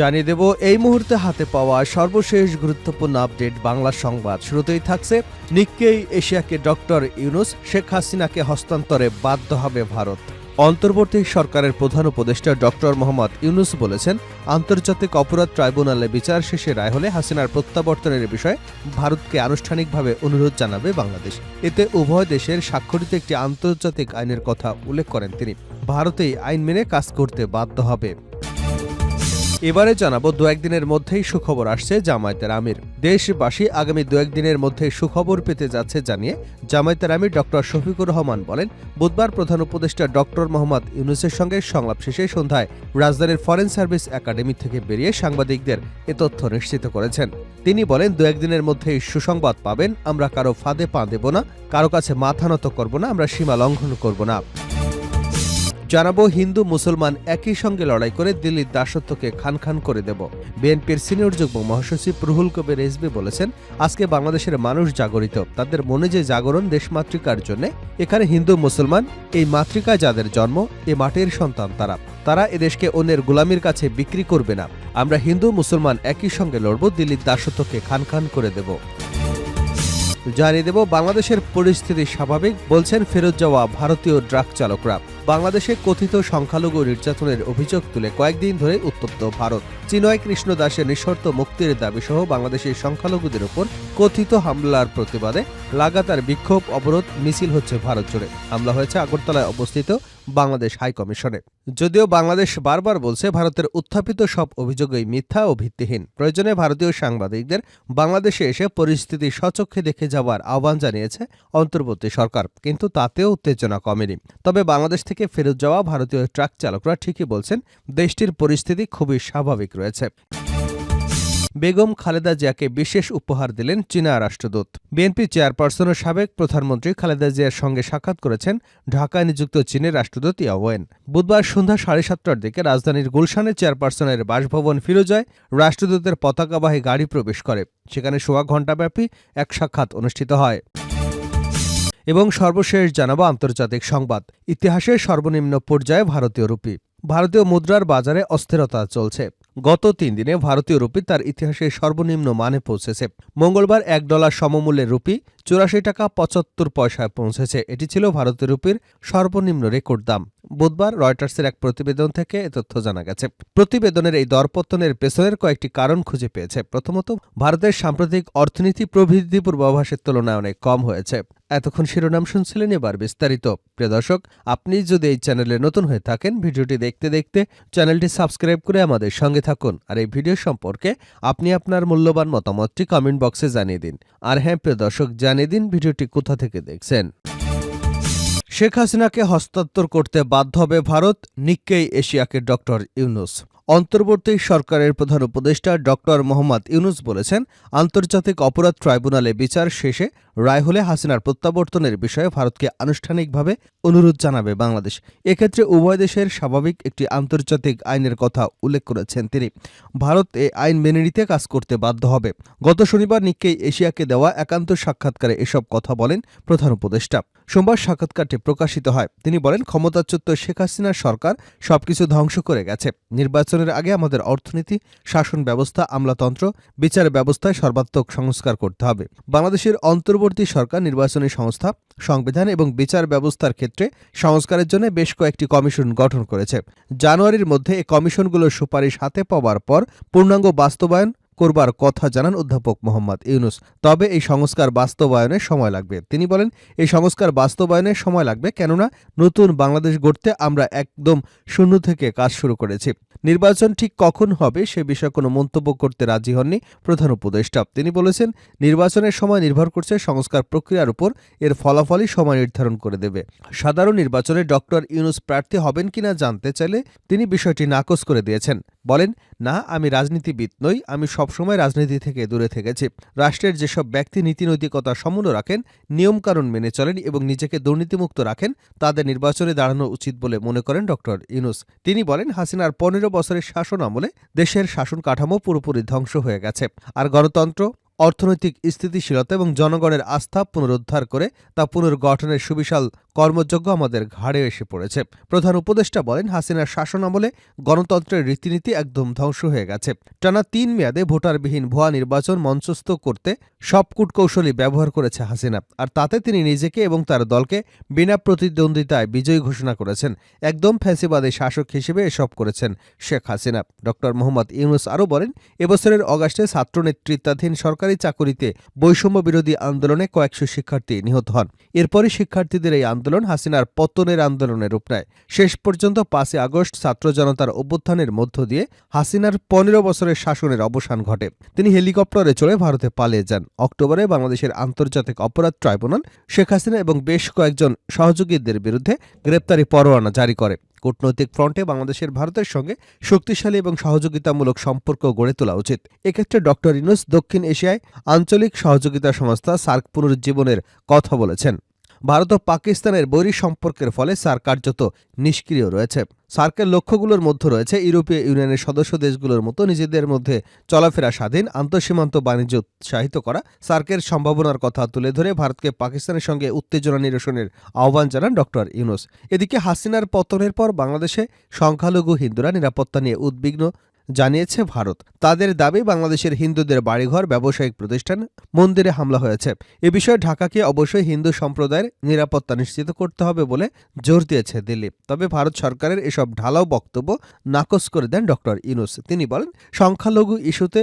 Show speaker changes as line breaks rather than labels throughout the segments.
জানিয়ে দেব এই মুহূর্তে হাতে পাওয়া সর্বশেষ গুরুত্বপূর্ণ আপডেট বাংলা সংবাদ শুরুতেই থাকছে নিক্কেই এশিয়াকে ডক্টর ইউনুস শেখ হাসিনাকে হস্তান্তরে বাধ্য হবে ভারত অন্তর্বর্তী সরকারের প্রধান উপদেষ্টা ডক্টর মোহাম্মদ ইউনুস বলেছেন আন্তর্জাতিক অপরাধ ট্রাইব্যুনালে বিচার শেষে রায় হলে হাসিনার প্রত্যাবর্তনের বিষয়ে ভারতকে আনুষ্ঠানিকভাবে অনুরোধ জানাবে বাংলাদেশ এতে উভয় দেশের স্বাক্ষরিত একটি আন্তর্জাতিক আইনের কথা উল্লেখ করেন তিনি ভারতেই আইন মেনে কাজ করতে বাধ্য হবে এবারে জানাবো দু একদিনের মধ্যেই সুখবর আসছে জামায়াতের আমির দেশবাসী আগামী দু একদিনের মধ্যেই সুখবর পেতে যাচ্ছে জানিয়ে জামায়াতের আমির ডক্টর শফিকুর রহমান বলেন বুধবার প্রধান উপদেষ্টা ডক্টর মোহাম্মদ ইউনুসের সঙ্গে সংলাপ শেষে সন্ধ্যায় রাজধানীর ফরেন সার্ভিস একাডেমি থেকে বেরিয়ে সাংবাদিকদের এ তথ্য নিশ্চিত করেছেন তিনি বলেন দু একদিনের মধ্যেই সুসংবাদ পাবেন আমরা কারো ফাঁদে পা দেব না কারো কাছে মাথা নত করব না আমরা সীমা লঙ্ঘন করব না জানাবো হিন্দু মুসলমান একই সঙ্গে লড়াই করে দিল্লির দাসত্বকে খান খান করে দেব বিএনপির সিনিয়র যুগ্ম মহাসচিব রুহুল কবির রেসবি বলেছেন আজকে বাংলাদেশের মানুষ জাগরিত তাদের মনে যে জাগরণ দেশমাতৃকার জন্য এখানে হিন্দু মুসলমান এই মাতৃকায় যাদের জন্ম এ মাটির সন্তান তারা তারা এদেশকে অন্যের গোলামির কাছে বিক্রি করবে না আমরা হিন্দু মুসলমান একই সঙ্গে লড়ব দিল্লির দাসত্বকে খান খান করে দেব জানিয়ে দেব বাংলাদেশের পরিস্থিতি স্বাভাবিক বলছেন ফেরত যাওয়া ভারতীয় ড্রাগ চালকরা বাংলাদেশে কথিত সংখ্যালঘু নির্যাতনের অভিযোগ তুলে কয়েকদিন ধরে উত্তপ্ত ভারত চিনয় কৃষ্ণ দাসের নিঃশর্ত মুক্তির দাবি সহ বাংলাদেশের সংখ্যালঘুদের উপর কথিত হামলার প্রতিবাদে লাগাতার বিক্ষোভ অবরোধ মিছিল হচ্ছে ভারত জুড়ে হামলা হয়েছে আগরতলায় অবস্থিত বাংলাদেশ হাই কমিশনে যদিও বাংলাদেশ বারবার বলছে ভারতের উত্থাপিত সব অভিযোগই মিথ্যা ও ভিত্তিহীন প্রয়োজনে ভারতীয় সাংবাদিকদের বাংলাদেশে এসে পরিস্থিতি সচক্ষে দেখে যাওয়ার আহ্বান জানিয়েছে অন্তর্বর্তী সরকার কিন্তু তাতেও উত্তেজনা কমেনি তবে বাংলাদেশ থেকে থেকে ফেরত যাওয়া ভারতীয় ট্রাক চালকরা ঠিকই বলছেন দেশটির পরিস্থিতি খুবই স্বাভাবিক রয়েছে বেগম খালেদা জিয়াকে বিশেষ উপহার দিলেন চীনা রাষ্ট্রদূত বিএনপি চেয়ারপারসন ও সাবেক প্রধানমন্ত্রী খালেদা জিয়ার সঙ্গে সাক্ষাৎ করেছেন ঢাকায় নিযুক্ত চীনের রাষ্ট্রদূত ইয়াওয়েন বুধবার সন্ধ্যা সাড়ে সাতটার দিকে রাজধানীর গুলশানে চেয়ারপারসনের বাসভবন ফিরোজায় রাষ্ট্রদূতের পতাকাবাহী গাড়ি প্রবেশ করে সেখানে সোয়া ঘণ্টাব্যাপী এক সাক্ষাৎ অনুষ্ঠিত হয় এবং সর্বশেষ জানাবো আন্তর্জাতিক সংবাদ ইতিহাসের সর্বনিম্ন পর্যায়ে ভারতীয় রুপি ভারতীয় মুদ্রার বাজারে অস্থিরতা চলছে গত তিন দিনে ভারতীয় রুপি তার ইতিহাসের সর্বনিম্ন মানে পৌঁছেছে মঙ্গলবার এক ডলার সমমূল্যের রুপি চুরাশি টাকা পঁচাত্তর পয়সায় পৌঁছেছে এটি ছিল ভারতীয় রুপির সর্বনিম্ন রেকর্ড দাম বুধবার রয়টার্সের এক প্রতিবেদন থেকে এ তথ্য জানা গেছে প্রতিবেদনের এই দরপত্তনের পেছনের কয়েকটি কারণ খুঁজে পেয়েছে প্রথমত ভারতের সাম্প্রতিক অর্থনীতি প্রবৃদ্ধি পূর্বাভাসের তুলনায় অনেক কম হয়েছে এতক্ষণ শিরোনাম শুনছিলেন এবার বিস্তারিত প্রিয় দর্শক আপনি যদি এই চ্যানেলে নতুন হয়ে থাকেন ভিডিওটি দেখতে দেখতে চ্যানেলটি সাবস্ক্রাইব করে আমাদের সঙ্গে থাকুন আর এই ভিডিও সম্পর্কে আপনি আপনার মূল্যবান মতামতটি কমেন্ট বক্সে জানিয়ে দিন আর হ্যাঁ প্রিয় দর্শক জানিয়ে দিন ভিডিওটি কোথা থেকে দেখছেন শেখ হাসিনাকে হস্তান্তর করতে বাধ্য হবে ভারত নিক্কেই এশিয়াকে ডক্টর ইউনুস অন্তর্বর্তী সরকারের প্রধান উপদেষ্টা ডক্টর মোহাম্মদ ইউনুস বলেছেন আন্তর্জাতিক অপরাধ ট্রাইব্যুনালে বিচার শেষে রায় হলে হাসিনার প্রত্যাবর্তনের বিষয়ে ভারতকে আনুষ্ঠানিকভাবে অনুরোধ জানাবে বাংলাদেশ এক্ষেত্রে উভয় দেশের স্বাভাবিক একটি আন্তর্জাতিক আইনের কথা উল্লেখ করেছেন তিনি ভারত এ আইন মেনে নিতে কাজ করতে বাধ্য হবে গত শনিবার নিক্কেই এশিয়াকে দেওয়া একান্ত সাক্ষাৎকারে এসব কথা বলেন প্রধান উপদেষ্টা সোমবার সাক্ষাৎকারটি প্রকাশিত হয় তিনি বলেন ক্ষমতাচ্যুত শেখ হাসিনার সরকার সবকিছু ধ্বংস করে গেছে নির্বাচনের আগে আমাদের অর্থনীতি শাসন ব্যবস্থা আমলাতন্ত্র বিচার ব্যবস্থায় সর্বাত্মক সংস্কার করতে হবে বাংলাদেশের অন্তর্ব অন্তর্বর্তী সরকার নির্বাচনী সংস্থা সংবিধান এবং বিচার ব্যবস্থার ক্ষেত্রে সংস্কারের জন্য বেশ কয়েকটি কমিশন গঠন করেছে জানুয়ারির মধ্যে এ কমিশনগুলোর সুপারিশ হাতে পাওয়ার পর পূর্ণাঙ্গ বাস্তবায়ন করবার কথা জানান অধ্যাপক মোহাম্মদ ইউনুস তবে এই সংস্কার বাস্তবায়নে সময় লাগবে তিনি বলেন এই সংস্কার বাস্তবায়নে সময় লাগবে কেননা নতুন বাংলাদেশ গড়তে আমরা একদম শূন্য থেকে কাজ শুরু করেছি নির্বাচন ঠিক কখন হবে সে বিষয়ে কোনো মন্তব্য করতে রাজি হননি প্রধান উপদেষ্টা তিনি বলেছেন নির্বাচনের সময় নির্ভর করছে সংস্কার প্রক্রিয়ার উপর এর ফলাফলই সময় নির্ধারণ করে দেবে সাধারণ নির্বাচনে ডক্টর ইউনুস প্রার্থী হবেন কিনা জানতে চাইলে তিনি বিষয়টি নাকচ করে দিয়েছেন বলেন না আমি রাজনীতিবিদ নই আমি সবসময় রাজনীতি থেকে দূরে থেকেছি রাষ্ট্রের যেসব ব্যক্তি নীতিনৈতিকতা সমুন্ন রাখেন নিয়মকানুন মেনে চলেন এবং নিজেকে দুর্নীতিমুক্ত রাখেন তাদের নির্বাচনে দাঁড়ানো উচিত বলে মনে করেন ডক্টর ইউনুস তিনি বলেন হাসিনার পনেরো বছরের শাসন আমলে দেশের শাসন কাঠামো পুরোপুরি ধ্বংস হয়ে গেছে আর গণতন্ত্র অর্থনৈতিক স্থিতিশীলতা এবং জনগণের আস্থা পুনরুদ্ধার করে তা পুনর্গঠনের সুবিশাল কর্মযজ্ঞ আমাদের ঘাড়ে এসে পড়েছে প্রধান উপদেষ্টা বলেন হাসিনার শাসন আমলে গণতন্ত্রের রীতিনীতি একদম ধ্বংস হয়ে গেছে টানা তিন মেয়াদে ভোটারবিহীন ভুয়া নির্বাচন মঞ্চস্থ করতে সব কূটকৌশলী ব্যবহার করেছে হাসিনা আর তাতে তিনি নিজেকে এবং তার দলকে বিনা প্রতিদ্বন্দ্বিতায় বিজয়ী ঘোষণা করেছেন একদম ফ্যাসিবাদী শাসক হিসেবে এসব করেছেন শেখ হাসিনা ড মোহাম্মদ ইউনুস আরও বলেন এবছরের অগাস্টে ছাত্র নেতৃত্বাধীন সরকার সরকারি চাকুরিতে বৈষম্য বিরোধী আন্দোলনে কয়েকশো শিক্ষার্থী নিহত হন এরপরই শিক্ষার্থীদের এই আন্দোলন হাসিনার পতনের আন্দোলনে রূপ নেয় শেষ পর্যন্ত পাঁচই আগস্ট ছাত্র জনতার অভ্যুত্থানের মধ্য দিয়ে হাসিনার পনেরো বছরের শাসনের অবসান ঘটে তিনি হেলিকপ্টারে চড়ে ভারতে পালিয়ে যান অক্টোবরে বাংলাদেশের আন্তর্জাতিক অপরাধ ট্রাইব্যুনাল শেখ হাসিনা এবং বেশ কয়েকজন সহযোগীদের বিরুদ্ধে গ্রেপ্তারি পরোয়ানা জারি করে কূটনৈতিক ফ্রন্টে বাংলাদেশের ভারতের সঙ্গে শক্তিশালী এবং সহযোগিতামূলক সম্পর্ক গড়ে তোলা উচিত এক্ষেত্রে ডক্টর ইনুস দক্ষিণ এশিয়ায় আঞ্চলিক সহযোগিতা সংস্থা সার্ক পুনরুজ্জীবনের কথা বলেছেন ভারত ও পাকিস্তানের বৈরী সম্পর্কের ফলে সার কার্যত নিষ্ক্রিয় রয়েছে সার্কের লক্ষ্যগুলোর মধ্যে রয়েছে ইউরোপীয় ইউনিয়নের সদস্য দেশগুলোর মতো নিজেদের মধ্যে চলাফেরা স্বাধীন আন্তঃসীমান্ত বাণিজ্য উৎসাহিত করা সার্কের সম্ভাবনার কথা তুলে ধরে ভারতকে পাকিস্তানের সঙ্গে উত্তেজনা নিরসনের আহ্বান জানান ডক্টর ইউনুস এদিকে হাসিনার পতনের পর বাংলাদেশে সংখ্যালঘু হিন্দুরা নিরাপত্তা নিয়ে উদ্বিগ্ন জানিয়েছে ভারত তাদের দাবি বাংলাদেশের হিন্দুদের বাড়িঘর ব্যবসায়িক প্রতিষ্ঠান মন্দিরে হামলা হয়েছে এ বিষয়ে ঢাকাকে অবশ্যই হিন্দু সম্প্রদায়ের নিরাপত্তা নিশ্চিত করতে হবে বলে জোর দিয়েছে দিল্লি তবে ভারত সরকারের এসব ঢালাও বক্তব্য নাকচ করে দেন ডক্টর ইউনুস তিনি বলেন সংখ্যালঘু ইস্যুতে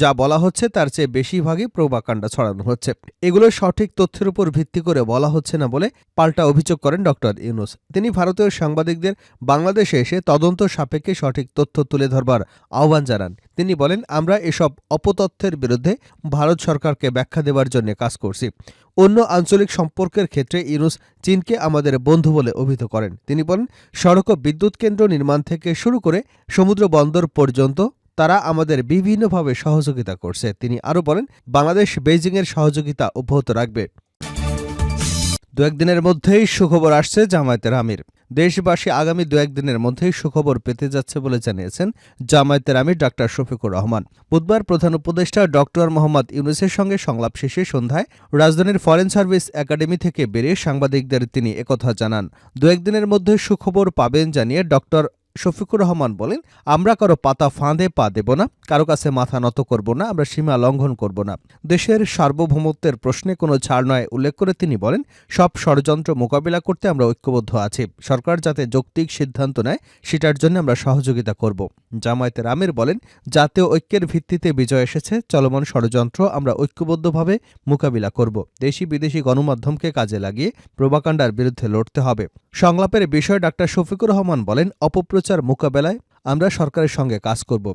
যা বলা হচ্ছে তার চেয়ে বেশিরভাগই প্রবাকাণ্ডা ছড়ানো হচ্ছে এগুলো সঠিক তথ্যের উপর ভিত্তি করে বলা হচ্ছে না বলে পাল্টা অভিযোগ করেন ডক্টর ইউনুস তিনি ভারতীয় সাংবাদিকদের বাংলাদেশে এসে তদন্ত সাপেক্ষে সঠিক তথ্য তুলে ধরবার আহ্বান জানান তিনি বলেন আমরা এসব অপতথ্যের বিরুদ্ধে ভারত সরকারকে ব্যাখ্যা দেবার জন্য কাজ করছি অন্য আঞ্চলিক সম্পর্কের ক্ষেত্রে ইউনুস চীনকে আমাদের বন্ধু বলে অভিহিত করেন তিনি বলেন সড়ক ও বিদ্যুৎ কেন্দ্র নির্মাণ থেকে শুরু করে সমুদ্র বন্দর পর্যন্ত তারা আমাদের বিভিন্নভাবে সহযোগিতা করছে তিনি আরও বলেন বাংলাদেশ বেজিংয়ের সহযোগিতা অব্যাহত রাখবে দু একদিনের মধ্যেই সুখবর আসছে জামায়াতের আমির দেশবাসী আগামী দু একদিনের মধ্যেই সুখবর পেতে যাচ্ছে বলে জানিয়েছেন জামায়াতের আমির ডক্টর শফিকুর রহমান বুধবার প্রধান উপদেষ্টা ডক্টর মোহাম্মদ ইউনুসের সঙ্গে সংলাপ শেষে সন্ধ্যায় রাজধানীর ফরেন সার্ভিস একাডেমি থেকে বেরিয়ে সাংবাদিকদের তিনি একথা জানান দু একদিনের মধ্যে সুখবর পাবেন জানিয়ে ডক্টর শফিকুর রহমান বলেন আমরা কারো পাতা ফাঁদে পা দেব না কারো কাছে মাথা নত করব না আমরা সীমা লঙ্ঘন করব না দেশের সার্বভৌমত্বের প্রশ্নে কোনো ছাড় নয় উল্লেখ করে তিনি বলেন সব ষড়যন্ত্র মোকাবিলা করতে আমরা ঐক্যবদ্ধ আছি সরকার যাতে যৌক্তিক সিদ্ধান্ত নেয় সেটার জন্য আমরা সহযোগিতা করব জামায়াতের রামের বলেন জাতীয় ঐক্যের ভিত্তিতে বিজয় এসেছে চলমান ষড়যন্ত্র আমরা ঐক্যবদ্ধভাবে মোকাবিলা করব দেশি বিদেশি গণমাধ্যমকে কাজে লাগিয়ে প্রভাকাণ্ডার বিরুদ্ধে লড়তে হবে সংলাপের বিষয়ে ডাক্তার শফিকুর রহমান বলেন অপপ্র অপপ্রচার মোকাবেলায় আমরা সরকারের সঙ্গে কাজ করব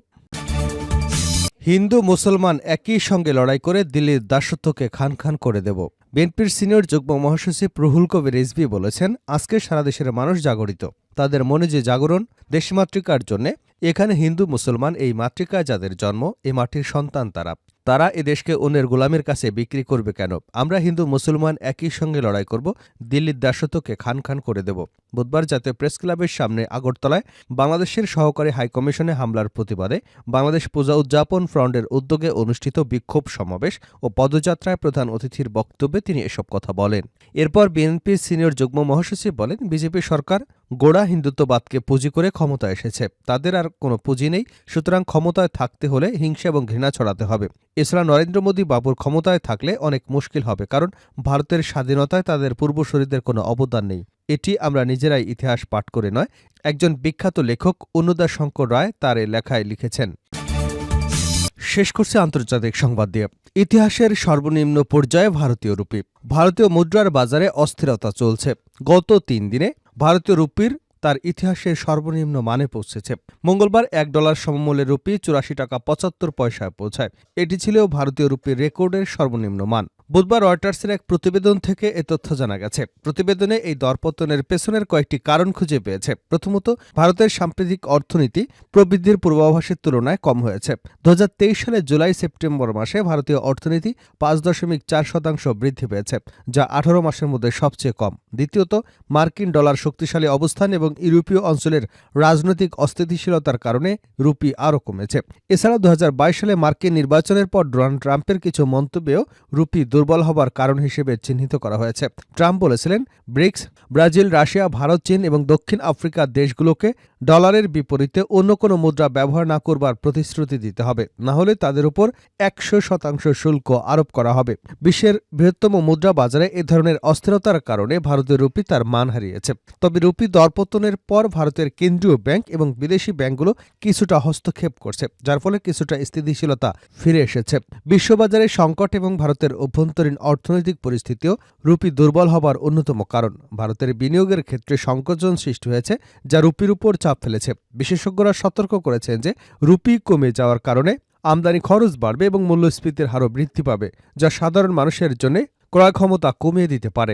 হিন্দু মুসলমান একই সঙ্গে লড়াই করে দিল্লির দাসত্বকে খান খান করে দেব বিএনপির সিনিয়র যুগ্ম মহাসচিব প্রহুল কবির রিজভি বলেছেন আজকে সারা দেশের মানুষ জাগরিত তাদের মনে যে জাগরণ দেশমাতৃকার জন্যে এখানে হিন্দু মুসলমান এই মাতৃকায় যাদের জন্ম এ মাটির সন্তান তারা তারা এদেশকে অন্যের গোলামের কাছে বিক্রি করবে কেন আমরা হিন্দু মুসলমান একই সঙ্গে লড়াই করব দিল্লির দাসত্বকে খান খান করে দেব বুধবার জাতীয় প্রেস ক্লাবের সামনে আগরতলায় বাংলাদেশের সহকারী হাইকমিশনে হামলার প্রতিবাদে বাংলাদেশ পূজা উদযাপন ফ্রন্টের উদ্যোগে অনুষ্ঠিত বিক্ষোভ সমাবেশ ও পদযাত্রায় প্রধান অতিথির বক্তব্যে তিনি এসব কথা বলেন এরপর বিএনপির সিনিয়র যুগ্ম মহাসচিব বলেন বিজেপি সরকার গোড়া হিন্দুত্ববাদকে পুঁজি করে ক্ষমতা এসেছে তাদের আর কোনো পুঁজি নেই সুতরাং ক্ষমতায় থাকতে হলে হিংসা এবং ঘৃণা ছড়াতে হবে এছাড়া নরেন্দ্র মোদী বাবুর ক্ষমতায় থাকলে অনেক মুশকিল হবে কারণ ভারতের স্বাধীনতায় তাদের পূর্বশরীদের কোনো অবদান নেই এটি আমরা নিজেরাই ইতিহাস পাঠ করে নয় একজন বিখ্যাত লেখক অনুদা শঙ্কর রায় তার লেখায় লিখেছেন শেষ করছে আন্তর্জাতিক সংবাদ দিয়ে ইতিহাসের সর্বনিম্ন পর্যায়ে ভারতীয় রূপী ভারতীয় মুদ্রার বাজারে অস্থিরতা চলছে গত তিন দিনে ভারতীয় রুপির তার ইতিহাসের সর্বনিম্ন মানে পৌঁছেছে মঙ্গলবার এক ডলার সমমূল্যের রুপি চুরাশি টাকা পঁচাত্তর পয়সায় পৌঁছায় এটি ছিল ভারতীয় রুপির রেকর্ডের সর্বনিম্ন মান বুধবার রয়টার্সের এক প্রতিবেদন থেকে এ তথ্য জানা গেছে প্রতিবেদনে এই দরপতনের পেছনের কয়েকটি কারণ খুঁজে পেয়েছে প্রথমত ভারতের সাম্প্রতিক অর্থনীতি প্রবৃদ্ধির পূর্বাভাসের তুলনায় কম হয়েছে দু সালে জুলাই সেপ্টেম্বর মাসে ভারতীয় অর্থনীতি পাঁচ দশমিক চার শতাংশ বৃদ্ধি পেয়েছে যা আঠারো মাসের মধ্যে সবচেয়ে কম দ্বিতীয়ত মার্কিন ডলার শক্তিশালী অবস্থান এবং ইউরোপীয় অঞ্চলের রাজনৈতিক অস্থিতিশীলতার কারণে রুপি আরও কমেছে এছাড়া দু সালে মার্কিন নির্বাচনের পর ডোনাল্ড ট্রাম্পের কিছু মন্তব্যেও রুপি দুর্বল হবার কারণ হিসেবে চিহ্নিত করা হয়েছে ট্রাম্প বলেছিলেন ব্রিক্স ব্রাজিল রাশিয়া ভারত চীন এবং দক্ষিণ আফ্রিকার দেশগুলোকে ডলারের বিপরীতে অন্য কোনো মুদ্রা ব্যবহার না করবার প্রতিশ্রুতি দিতে হবে না হলে তাদের উপর একশো শতাংশ শুল্ক আরোপ করা হবে বিশ্বের বৃহত্তম মুদ্রা বাজারে এ ধরনের অস্থিরতার কারণে ভারতের রুপি তার মান হারিয়েছে তবে রুপি দরপতনের পর ভারতের কেন্দ্রীয় ব্যাংক এবং বিদেশি ব্যাংকগুলো কিছুটা হস্তক্ষেপ করছে যার ফলে কিছুটা স্থিতিশীলতা ফিরে এসেছে বিশ্ববাজারে সংকট এবং ভারতের অভ্যন্তর অভ্যন্তরীণ অর্থনৈতিক পরিস্থিতিও রুপি দুর্বল হবার অন্যতম কারণ ভারতের বিনিয়োগের ক্ষেত্রে সংকোচন সৃষ্টি হয়েছে যা রুপির উপর চাপ ফেলেছে বিশেষজ্ঞরা সতর্ক করেছেন যে রুপি কমে যাওয়ার কারণে আমদানি খরচ বাড়বে এবং মূল্যস্ফীতির হারও বৃদ্ধি পাবে যা সাধারণ মানুষের জন্য ক্রয় ক্ষমতা কমিয়ে দিতে পারে